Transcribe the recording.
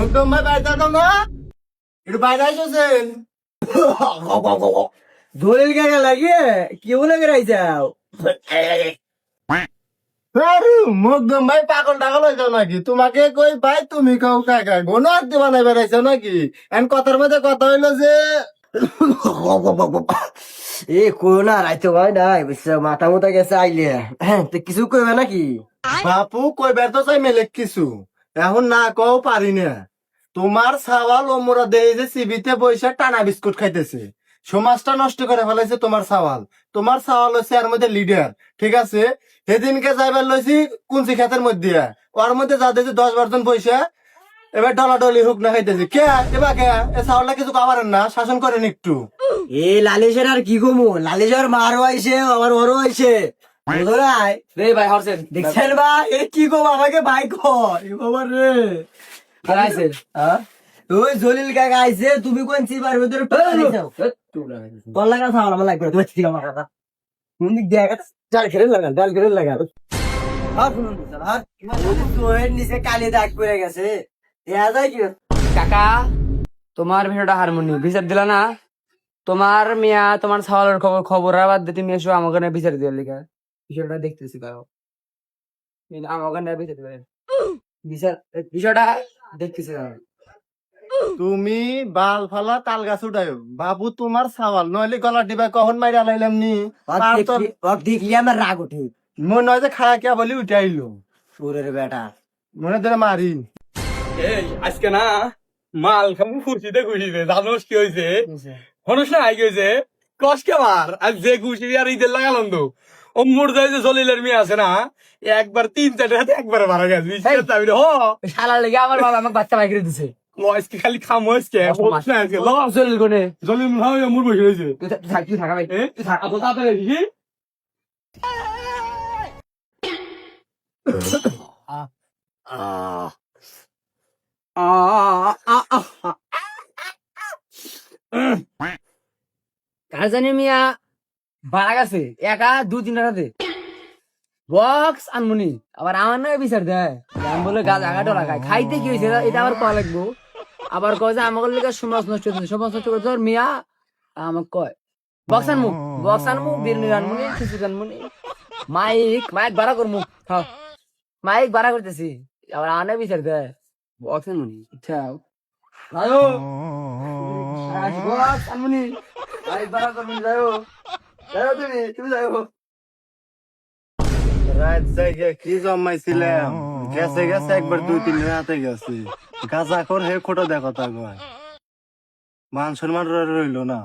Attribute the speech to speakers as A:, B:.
A: মুকদম ভাই বাইরে যাও না? একটু বাইরে আসছেন
B: দলিল কাকা লাগিয়ে কি বলে
A: আরে মুকদম ভাই পাগল টাগল হয়ে যাও নাকি? তোমাকে কই ভাই তুমি কাউ কাকা? গোনো আর দিবা নাই বেড়াইছো নাকি? এন কথার মধ্যে কথা হইল যে
B: এ কইও না রাইতে ভাই নাই বুঝছ মাথা মতো গেছে আইলে। তো কিছু কইবে নাকি?
A: বাপু কই বের তো চাই মেলে কিছু। এখন না কও পারি না। তোমার সাওয়াল ওমরা দেয় যে সিবিতে বইসা টানা বিস্কুট খাইতেছে। সমাজটা নষ্ট করে ফেলাইছে তোমার সাওয়াল তোমার সাওয়াল হচ্ছে এর মধ্যে লিডার ঠিক আছে? সেদিনকে যাইবার লইছি কুঞ্চি খেতের মধ্যে ওর মধ্যে যা দিয়েছে দশ বারজন পয়সা এবার ডলাডলি হোক না খাইতেছে। কে? এবার কে এ সাওয়ালটা কিছু খাবারেন না, শাসন করেন একটু।
B: এ লালেশের আর কি কমু? লালেশের মারও আইছে আমার ওরও আইছে
C: ভাই
B: দেখছেন বা এ কি কম আমাকে? ভাই এ বাবা রে।
C: আইছে
B: হ্যাঁ? ওই জলিল কাকা আইছে তুমি কোন চিবার ভিতরে লাগা খাওয়া আমার লাগবে না, ঠিক আমার কথা? ডাল খেলে লাগাল ডাল খেলে লাগাল আর শুনুন স্যার, আর তোর নিচে কালি দাগ পড়ে গেছে। দেয়া যায় কি?
C: কাকা তোমার ভিডিওটা হারমোনি বিচার দিলা না? তোমার মিয়া তোমার সওয়ালের খবর খবর বাদ দিয়ে তুমি এসো আমাকে না বিচার দিয়ে লিখা বিষয়টা দেখতেছি কারও আমাকে না বিচার দিবে। বিচার বিষয়টা দেখতেছি
A: তুমি বাল ফালা তাল গাছ উঠায় বাবু তোমার সাওয়াল নইলে গলা ডিবা কখন মাইরা আলাইলাম নি?
B: দেখলি আমার রাগ ওঠে
A: মনে হয় যে খায়া কে বলি উঠে আইলো
B: সুরের বেটা।
A: মনে ধরে মারি
D: এই আজকে না মাল খামু খুশিতে খুশিতে জানোস কি হয়েছে হনুস না হয়েছে কষ্টে মার আজ যে খুশি আর ঈদের লাগালাম তো ও মোর যায় যে জলিলের মেয়ে আছে না একবার তিন চারটে হাতে একবারে মারা গেছে
C: শালা লেগে আমার বাবা আমাকে বাচ্চা বাইক দিছে।
D: ল খালি খামো আজকে। না আজকে। ল
C: চলিল কোনে?
D: জলিল মনে হয় মোর বসে রয়েছে।
C: তুই থাক- তুই থাক তুই থাকা ভাই। তুই থাক।
D: আতো তাড়াতাড়ি দেখি
C: কার জানি মিয়া বাড়া গেছে। একা দু তিন টাকাতে বক্স আনমনি। আবার আমার নয় বিচার দেয়। আমি বলে গাছ আগাটো লাগায়। খাইতে কি হয়েছে? এটা আবার কয়া লাগবো? আবার কয় যে আমাকে লেগে সমাজ নষ্ট হচ্ছে সমাজ নষ্ট করতে মিয়া? আমাকে কয়, বক্স আনমু বক্স আনমু, বিরিয়ানি আনমুনি, খিচুড়ি আনমুনি। মাইক মাইক ভাড়া করমু হ্যাঁ মাইক ভাড়া করতেছি। আবার আনে বিচার দেয়। বক্স আনমুনি আচ্ছা যাও বক্স আনমুনি, মাইক ভাড়া করমুনি যাও যাও তুমি তুমি যাও
A: রাত জায়গা কি জমাইছিলাম? গেছে গেছে, একবার দুই তিন রাতে গেছে। গাজা কর হে খোটো দেখো তা কয় মান সম্মান রইল না।